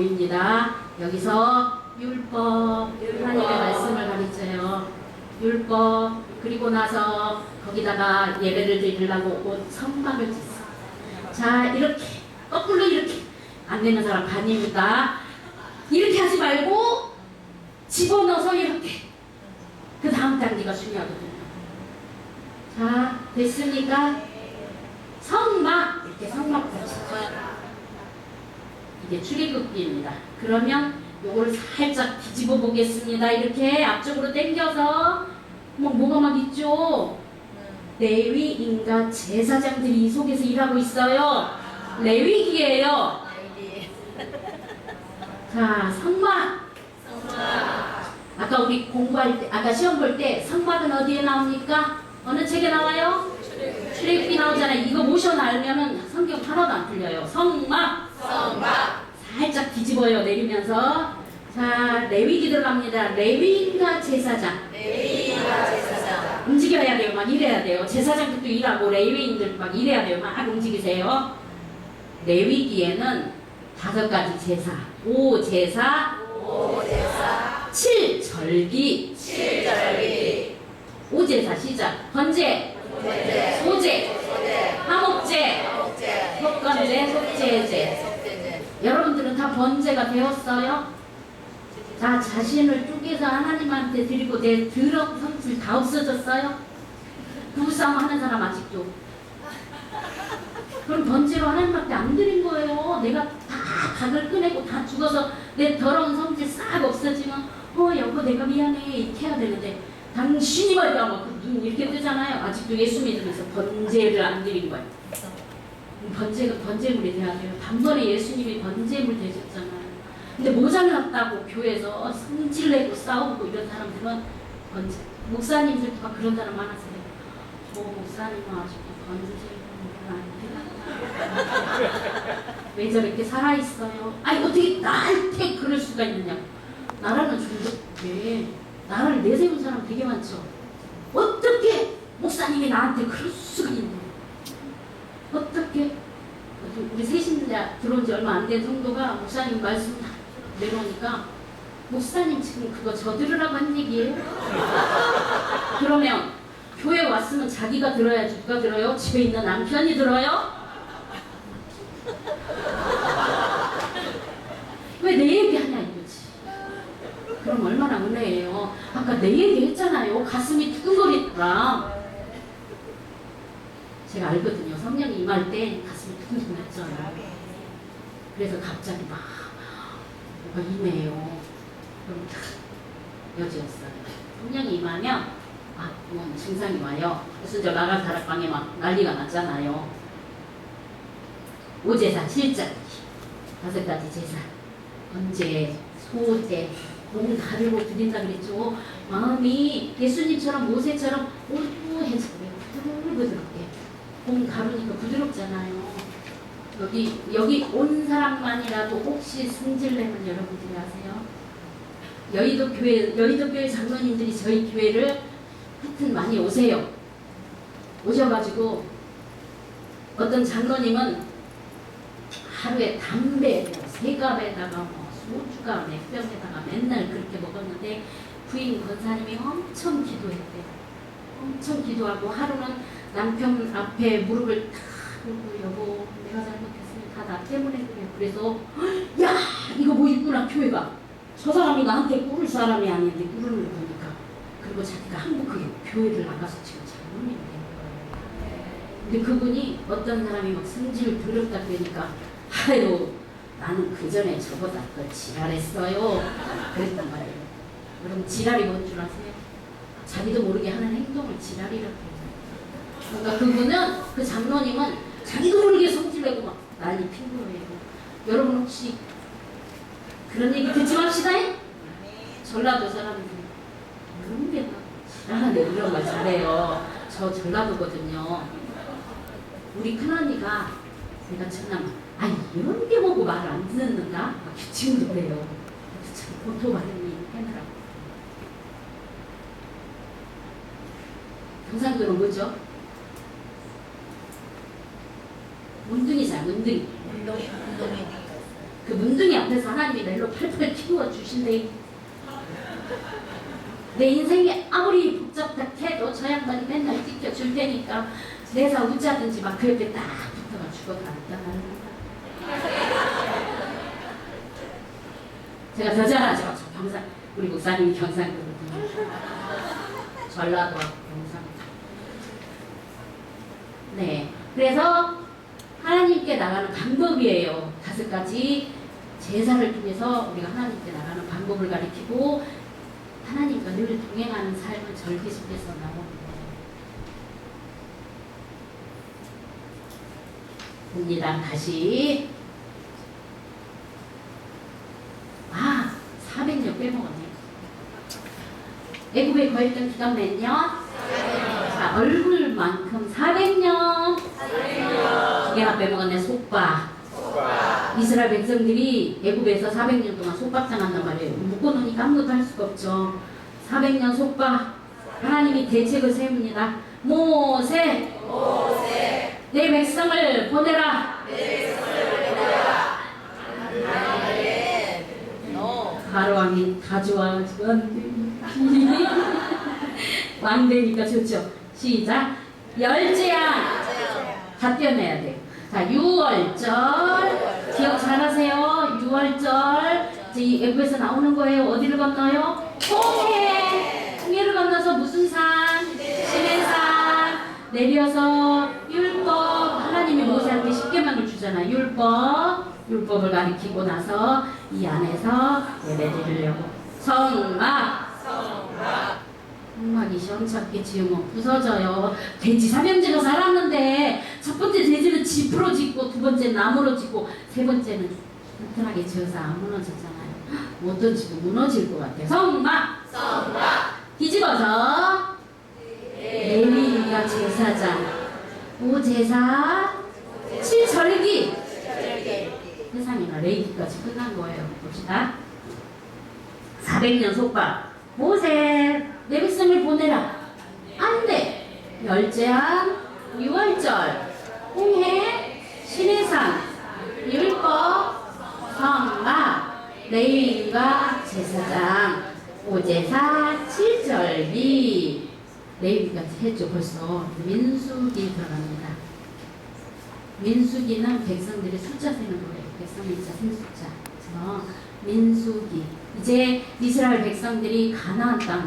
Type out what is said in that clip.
보입니다. 여기서 율법, 하나님의 말씀을 가르쳐요. 율법, 그리고 나서 거기다가 예배를 드리려고 옷 성막을 짓어. 자, 이렇게, 거꾸로 이렇게. 안 되는 사람 반입니다. 이렇게 하지 말고 집어넣어서 이렇게. 그 다음 단계가 중요하거든요. 자, 됐습니까? 성막, 이렇게 성막 같이. 이게 출애굽기입니다. 그러면 요걸 살짝 뒤집어 보겠습니다. 이렇게 앞쪽으로 당겨서 뭐 뭐가 막 있죠? 레위 인가 제사장들이 이 속에서 일하고 있어요. 레위기예요. 자, 성막. 아까 우리 공부할 때, 아까 시험 볼 때 성막은 어디에 나옵니까? 어느 책에 나와요? 출애굽기 나오잖아요. 이거 모션 알면은 성경 하나도 안 틀려요. 성막. 뒤집어요 내리면서. 자 레위기 들어갑니다. 레위인가 제사장. 움직여야 돼요 막 이래야 돼요. 제사장들도 일하고 레위인들 막 이래야 돼요. 막 움직이세요. 레위기에는 다섯 가지 제사. 오 제사. 칠 절기. 오 제사 시작. 번제. 소제. 화목제. 속건제. 속제제. 여러분 번제가 되었어요? 자, 자신을 쪼개서 하나님한테 드리고 내 더러운 성질 다 없어졌어요? 부부싸움 하는 사람 아직도. 그럼 번제로 하나님한테 안 드린 거예요. 내가 다 각을 꺼내고 다 죽어서 내 더러운 성질 싹 없어지면 어 여보 내가 미안해 이렇게 해야 되는데 당신이 말이야 막눈 이렇게 뜨잖아요. 아직도 예수 믿으면서 번제를 안 드린 거예요. 번제가 번제물이 돼야 돼요. 단번에 예수님이 번제물 되셨잖아요. 근데 모자랐다고 교회에서 성질 내고 싸우고 이런 사람들은 번제. 목사님들도 막 그런 사람 많았어요. 저 목사님은 아직도 번제물은 안 되나? 왜 저렇게 살아있어요? 아니 어떻게 나한테 그럴 수가 있느냐? 나라는 존재, 나라를 내세운 사람 되게 많죠. 어떻게 목사님이 나한테 그럴 수가 있냐? 어떻게 우리 세신자 들어온 지 얼마 안 된 성도가 목사님 말씀 다 내려오니까 목사님 지금 그거 저 들으라고 한 얘기예요? 그러면 교회 왔으면 자기가 들어야지 누가 들어요? 집에 있는 남편이 들어요? 왜 내 얘기하냐 이거지 그럼 얼마나 은혜예요 아까 내 얘기 했잖아요 가슴이 두근거리더라 제가 알거든요. 성령이 임할 때 가슴이 두근두근했잖아요. 그래서 갑자기 막 뭐가 임해요. 그럼 탁 여지였어요. 성령이 임하면 아, 뭐 증상이 와요. 그래서 저 나갈 다락방에 막 난리가 났잖아요. 오제사, 칠자기, 다섯 가지 제사, 번제, 소제, 몸 가르고 드린다 그랬죠. 마음이 예수님처럼 모세처럼 올드해서 부들부들 봄 가루니까 부드럽잖아요. 여기 여기 온 사람만이라도 혹시 승질내면 여러분들이 아세요? 여의도 교회 여의도 교회 장로님들이 저희 교회를 하여튼 많이 오세요. 오셔가지고 어떤 장로님은 하루에 담배 세 갑에다가 뭐 소주가 몇 병에다가 맨날 그렇게 먹었는데 부인 권사님이 엄청 기도했대요. 엄청 기도하고 하루는 남편 앞에 무릎을 탁 꿇고 여보 내가 잘못했으니 다 나 때문에 그래. 그래서 야 이거 뭐 있구나 교회가. 저 사람이 나한테 꿇을 사람이 아닌데 꿇는 걸 보니까? 그리고 자기가 한국에 교회를 나가서 지금 장로님이 된 거예요. 근데 그분이 어떤 사람이 막 성질을 더럽다 그러니까 아유 나는 그 전에 저보다 더 지랄했어요. 그랬단 말이에요. 여러분 지랄이 뭔 줄 아세요? 자기도 모르게 하는 행동을 지랄이라고 해요 그러니까 그분은 그 장로님은 자기도 모르게 성질내고 막 난리 핀 거예요. 여러분 혹시 그런 얘기 듣지 맙시다. 전라도 사람들 그런 게 잘하네 이런 말 잘해요. 저 전라도거든요. 우리 큰언니가 내가 전남 아니 이런 게 뭐고 말을 안 듣는가? 막 지금도 그래요. 참 고토받은 일 해느라고. 경상도는 뭐죠? 문둥이잖아, 문둥이. 운동이 운동이 그 문둥이 앞에서 하나님이 넬로 팔팔 튀워 주신대. 내 인생이 아무리 복잡해도 저 양반이 맨날 지켜줄 테니까 내가 웃자든지 막그 옆에 딱 붙어가 죽어가겠다는 제가 더 잘하죠. 저 경상 우리 목사님이 경상도거든요. 전라도 경상. 네. 그래서 하나님께 나가는 방법이에요. 다섯 가지 제사를 통해서 우리가 하나님께 나가는 방법을 가리키고 하나님과 늘 동행하는 삶을 절기 속에서. 봅니다. 다시. 아, 400년 빼먹었네. 애굽에 거했던 기간 몇 년? 자, 얼굴만큼 400년. 두 개나 빼먹었네. 속박. 이스라엘 백성들이 애굽에서 400년 동안 속박당한단 말이에요. 묶어놓으니까 아무것도 할 수가 없죠. 400년 속박. 하나님이 대책을 세웁니다. 모세. 내 백성을 보내라. 바로 왕이 다 좋아가지고 안 돼. 왕 되니까 좋죠. 시작. 열재야. 다 떼어내야 돼요. 자, 6월절. 기억 잘 하세요. 6월절. 이제 이 애부에서 나오는 거예요. 어디를 건너요? 홍해. 홍해를 건너서 무슨 산? 시내산. 내려서 율법. 하나님이 모세한테 십계명을 주잖아. 율법. 율법을 가리키고 나서 이 안에서 예배 드리려고. 성막. 성막 이 시원찮게 지으면 부서져요. 돼지 삼형제가 살았는데 첫 번째 돼지는 집으로 짓고 두 번째 나무로 짓고 세 번째는 튼튼하게 지어서 안 무너졌잖아요. 못 던지고 무너질 것 같아요. 성막. 뒤집어서 레위가 제사장, 오제사, 칠절기. 세상에나 레이기까지 끝난 거예요. 봅시다. 400년 속박. 모세, 돼. 열재한, 유월절, 홍해, 신해산, 율법, 성막, 레위인과 제사장, 오제사, 칠절기. 레위기까지 했죠, 벌써. 민수기 들어갑니다. 민수기는 백성들이 숫자 세는 거예요. 백성 민자 세 숫자. 그래서 민수기. 이제 이스라엘 백성들이 가나안 땅